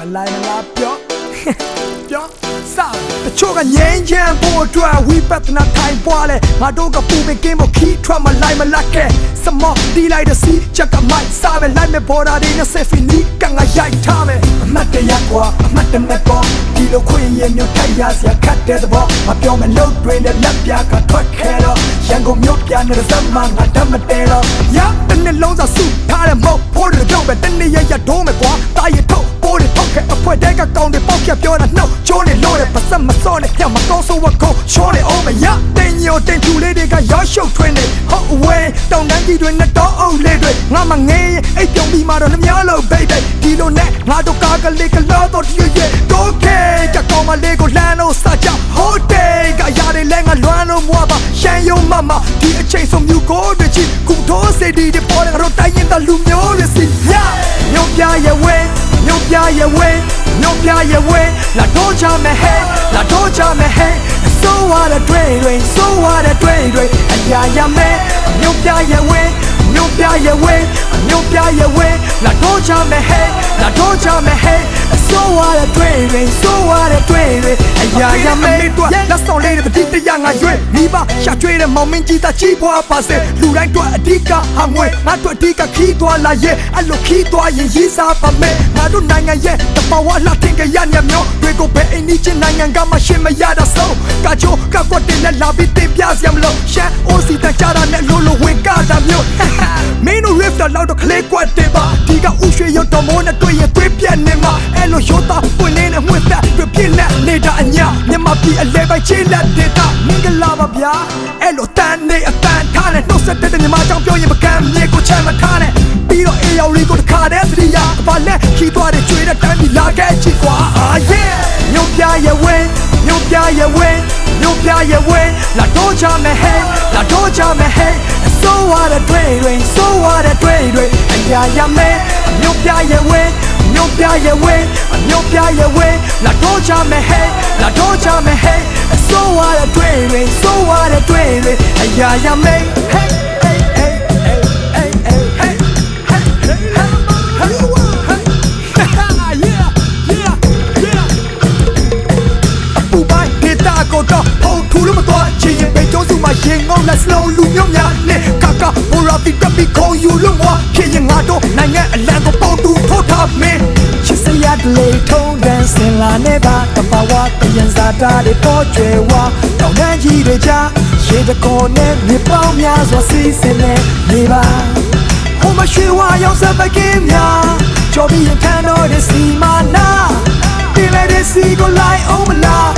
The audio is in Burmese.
မလိုက်မလားပြောပြောစတချို့ကငြိမ်းချမ်းဖို့အတွက်ဝိပဿနာထိုင်ပွားလဲငါတို့ကပူပင်ကင်းဖို့ခီးထွက်မလိုက်မလက်ကဲစမောတီးလိုက်တဲ့စီချက်ကမိုက်စားပဲလိုက်မဲ့ဘော်ဒါတွေနဲ့ဆက်ဖီနီကငါရိုက်ထားမယ်အမတ်တရကွာအမတ်တမဲ့ပေါ်ဒီ လိုခွင့်ရင်မျိုးထိုက်ရစရာခတ်တဲ့သဘောမပြောမလို့တွင်တဲ့လက်ပြကထွက်ခဲတော့ရန်ကုန်မြို့ပြန်နေတဲ့ဇမန်ငါတတ်မတဲတော့ရတဲ့နှလုံးသားစုထားတဲ့မဟုတ်ဖို့တွေတော့ပဲတနေ့ရရဒိုးမယ်ကွာတာရထုတ်ပိုးတွေထုတ်ခဲ့အဖွဲတဲကကောင်းတွေပေါက်ပြပြောတာနှုတ်ချိုးနေလို့တဲ့ပတ်စက်မစောနဲ့ညမကောင်းဆိုဝခုံချောနေအောင်မရတင်ညိုတင်ဖြူလေးတွေကရောရှုပ်ထွင်းနေဟုတ်အဝဲတောင်တန်းကြီးတွေနဲ့တော့အုပ်လေးတွေငါမငေးအိတ်ပြုံပြီးမှတော့နှမျောလို့ baby ဒီလိုနဲ့ငါတို့ကားကလေးကလောတော့ဒီရဲ့တော့ခဲ မ်းယုံမမဒီအချိန်ဆုံးမြူကိုတွေချီကုထိုးစေဒီတွေပေါ်တဲ့ငါတို့တိုင်းရင်တလူမျိုးတွေစီရမြို့ပြရဲ့ဝဲမြို့ပြရဲ့ဝဲမြို့ပြရဲ့ဝဲလာတော့ချမယ်ဟဲလာတော့ချမယ်ဟဲဆိုဝါတဲ့တွေတွေဆိုဝါတဲ့တွေတွေအရာရမယ်မြို့ပြရဲ့ဝဲမြို့ပြရဲ့ဝဲ မြို့ပြရဲ့ဝဲလာတော့ချမယ်ဟဲလာတော့ချမယ်ဟဲဆိုဝါတဲ့တွေတွေဆိုဝါတဲ့တွေတွေအရာရမယ်လက်ဆောင်လေးတဲ့တိတရားငါရွေးမိဘရှာကျွေးတဲ့မောင်မင်းကြီးသားကြီးပွားပါစေလူတိုင်းတို့အဓိကဟာငွေငါတို့အဓိကခီးသွားလာရဲ့အဲ့လိုခီးသွားရင်ရေးစားပါမယ်ငါတို့နိုင်ငံရဲ့တဘာဝလာတင်ကြရညမျိုးတွေကိုဘယ်အိမ်ကြီးချင်းနိုင်ငံကမှရှင်းမရတာဆုံးကချိုးကကွက်တင်နဲ့လာပြီးတင်ပြစရာမလိုရှမ်းအိုစီတကြတာနဲ့လိုလိုဝင်ကတာမျိုး မင်းတို့ rift တော့တော့ခလေးကွက်တင်ပါဒီကဥရွှေရုံတော်မိုးနဲ့တွေ့ရင်တွေ့ပြက်နေမှာအဲ့လိုရိုးသားပွင့်နေတဲ့မှွေသက်တွေ့ပြက်လက်နေတာအညာမြန်မာပြည်အလဲပိုင်းချင်းလက်ဒေတာမင်္ဂလာပါဗျာအဲ့လိုတန်နေအတန်ထားနဲ့နှုတ်ဆက်တဲ့မြန်မာကြောင့်ပြောရင်မကမ်းမြေကိုချမ်းမထားနဲ့ပြီးတော့အေးရောက်လေးကိုတခါတည်းသတိရဘာလဲခီးသွားတဲ့ကျွေးတဲ့တန်းပြီးလာခဲ့ချစ်ကွာအာယေမြို့ပြရဲ့ဝင်းမြို့ပြရဲ့ဝင်းမြို့ပြရဲ့ဝင်းလာတော့ချမယ်ဟဲလာတော့ချမယ်ဟဲဆို ဝါတဲ့တွေတွေဆိုဝါတဲ့တွေတွေအရာရမယ်မြို့ပြရဲ့ဝင်းမြို့ပြရဲ့ဝင်းမြို့ပြရဲ့ဝင်းလာတော့ချမယ်ဟဲလာတော့ချမယ်ဟဲဆိုဝါတဲ့တွေတွေဆိုဝါတဲ့တွေတွေအရာရမယ် ရာတီတပ်ပြီးခေါ်ယူလို့မွာခင်ရင်ငါတို့နိုင်ငံအလံကိုပုံတူထိုးထားမင်းချစ်စရာဒလေထုံးတန်းစင်လာနေပါတဘာဝတယံဇာတာတွေပေါ်ကျွယ်ဝတောင်တန်းကြီးတွေကြားရေတကောနဲ့မြေပေါင်းများစွာစီးစင်နေနေပါဟိုမရွှေဝါရောက်စပကင်းများကြော်ပြီးရထမ်းတော်တဲ့စီမာနာတင်လိုက်တဲ့စီကိုလိုက်အောင်မလား